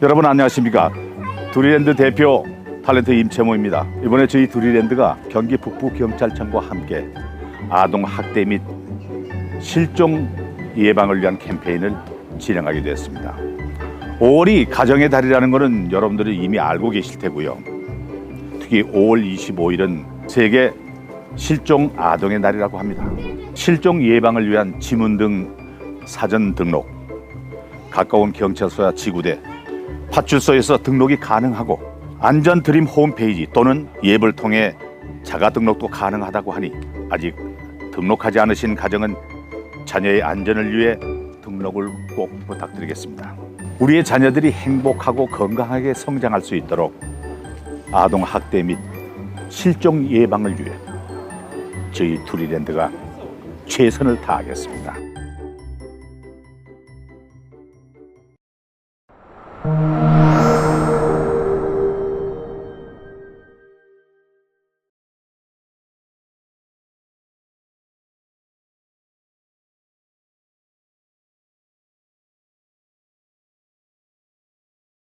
여러분 안녕하십니까? 두리랜드 대표 탤런트 임채모입니다. 이번에 저희 두리랜드가 경기 북부 경찰청과 함께 아동 학대 및 실종 예방을 위한 캠페인을 진행하게 되었습니다. 5월이 가정의 달이라는 것은 여러분들이 이미 알고 계실 테고요. 특히 5월 25일은 세계 실종 아동의 날이라고 합니다. 실종 예방을 위한 지문 등 사전 등록 가까운 경찰서야 지구대 파출소에서 등록이 가능하고 안전 드림 홈페이지 또는 앱을 통해 자가 등록도 가능하다고 하니 아직 등록하지 않으신 가정은 자녀의 안전을 위해 등록을 꼭 부탁드리겠습니다. 우리의 자녀들이 행복하고 건강하게 성장할 수 있도록 아동 학대 및 실종 예방을 위해 저희 투리랜드가 최선을 다하겠습니다. Thank you.